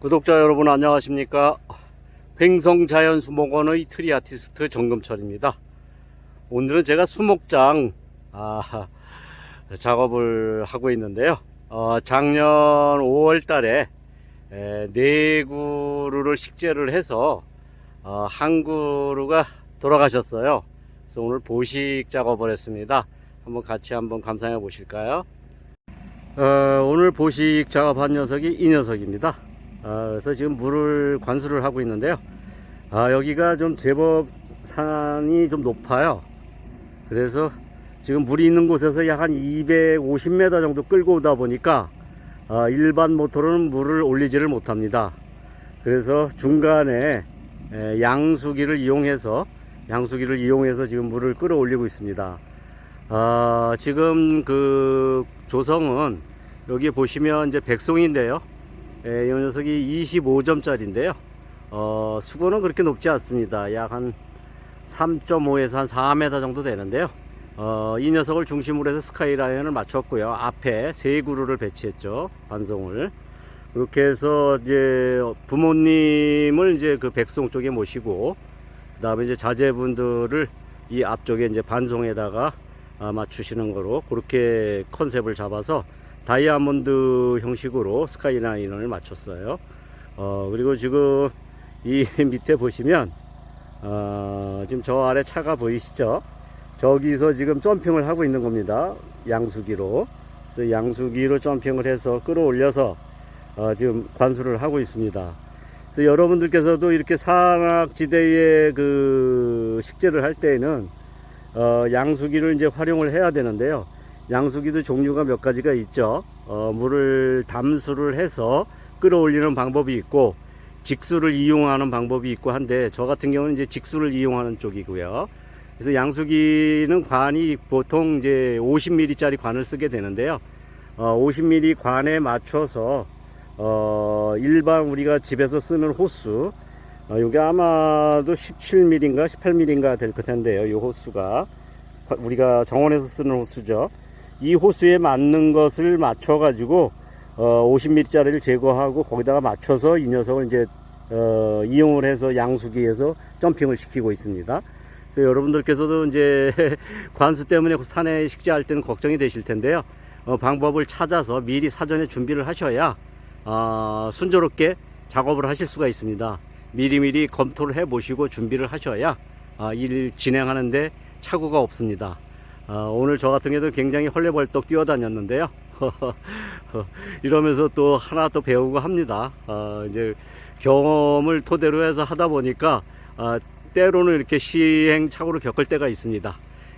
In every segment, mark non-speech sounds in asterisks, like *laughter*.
구독자 여러분 안녕하십니까? 횡성자연수목원의 트리 아티스트 정금철입니다. 오늘은 제가 수목장 아, 작업을 하고 있는데요. 어, 작년 5월 달에 에, 네 그루를 식재를 해서 어, 한 그루가 돌아가셨어요. 그래서 오늘 보식 작업을 했습니다. 한번 같이 한번 감상해 보실까요? 어, 오늘 보식 작업한 녀석이 이 녀석입니다 아, 그래서 지금 물을 관수를 하고 있는데요. 아, 여기가 좀 제법 산이 좀 높아요. 그래서 지금 물이 있는 곳에서 약 한 250m 정도 끌고 오다 보니까 아, 일반 모터로는 물을 올리지를 못합니다. 그래서 중간에 에, 양수기를 이용해서 양수기를 이용해서 지금 물을 끌어올리고 있습니다. 아, 지금 그 조성은 여기 보시면 이제 백송인데요. 예, 이 녀석이 25점짜리인데요. 어, 수고는 그렇게 높지 않습니다. 약 한 3.5에서 한 4m 정도 되는데요. 어, 이 녀석을 중심으로 해서 스카이라인을 맞췄고요. 앞에 세 그루를 배치했죠. 반송을. 그렇게 해서 이제 부모님을 이제 그 백송 쪽에 모시고, 그 다음에 이제 자제분들을 이 앞쪽에 이제 반송에다가 아, 맞추시는 거로 그렇게 컨셉을 잡아서 다이아몬드 형식으로 스카이라인을 맞췄어요. 어, 그리고 지금 이 *laughs* 밑에 보시면, 어, 지금 저 아래 차가 보이시죠? 저기서 지금 점핑을 하고 있는 겁니다. 양수기로. 그래서 양수기로 점핑을 해서 끌어올려서, 어, 지금 관수를 하고 있습니다. 그래서 여러분들께서도 이렇게 산악지대에 그 식재를 할 때에는, 어, 양수기를 이제 활용을 해야 되는데요. 양수기도 종류가 몇 가지가 있죠. 어, 물을 담수를 해서 끌어올리는 방법이 있고 직수를 이용하는 방법이 있고 한데 저 같은 경우는 이제 직수를 이용하는 쪽이고요. 그래서 양수기는 관이 보통 이제 50mm짜리 관을 쓰게 되는데요. 어, 50mm 관에 맞춰서 어, 일반 우리가 집에서 쓰는 호수 어, 이게 아마도 17mm인가 18mm인가 될 것 텐데요. 이 호수가 우리가 정원에서 쓰는 호수죠. 이 호수에 맞는 것을 맞춰 가지고 어 50m짜리를 제거하고 거기다가 맞춰서 이 녀석을 이제 어 이용을 해서 양수기에서 점핑을 시키고 있습니다. 그래서 여러분들께서도 이제 *laughs* 관수 때문에 산에 식재할 때는 걱정이 되실 텐데요. 어 방법을 찾아서 미리 사전에 준비를 하셔야 어 순조롭게 작업을 하실 수가 있습니다. 미리미리 검토를 해 보시고 준비를 하셔야 아, 일 진행하는데 착오가 없습니다. 아, 오늘 저 같은 경우도 굉장히 헐레벌떡 뛰어다녔는데요. *laughs* 이러면서 또 하나 또 배우고 합니다. 아, 이제 경험을 토대로 해서 하다 보니까 아, 때로는 이렇게 시행착오를 겪을 때가 있습니다.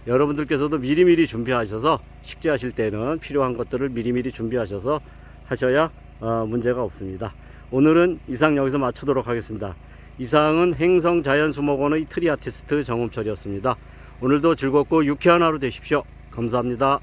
여러분들께서도 미리미리 준비하셔서 식재하실 때는 필요한 것들을 미리미리 준비하셔서 하셔야 어, 문제가 없습니다. 오늘은 이상 여기서 마치도록 하겠습니다. 이상은 행성자연수목원의 트리 아티스트 정음철이었습니다. 오늘도 즐겁고 유쾌한 하루 되십시오. 감사합니다.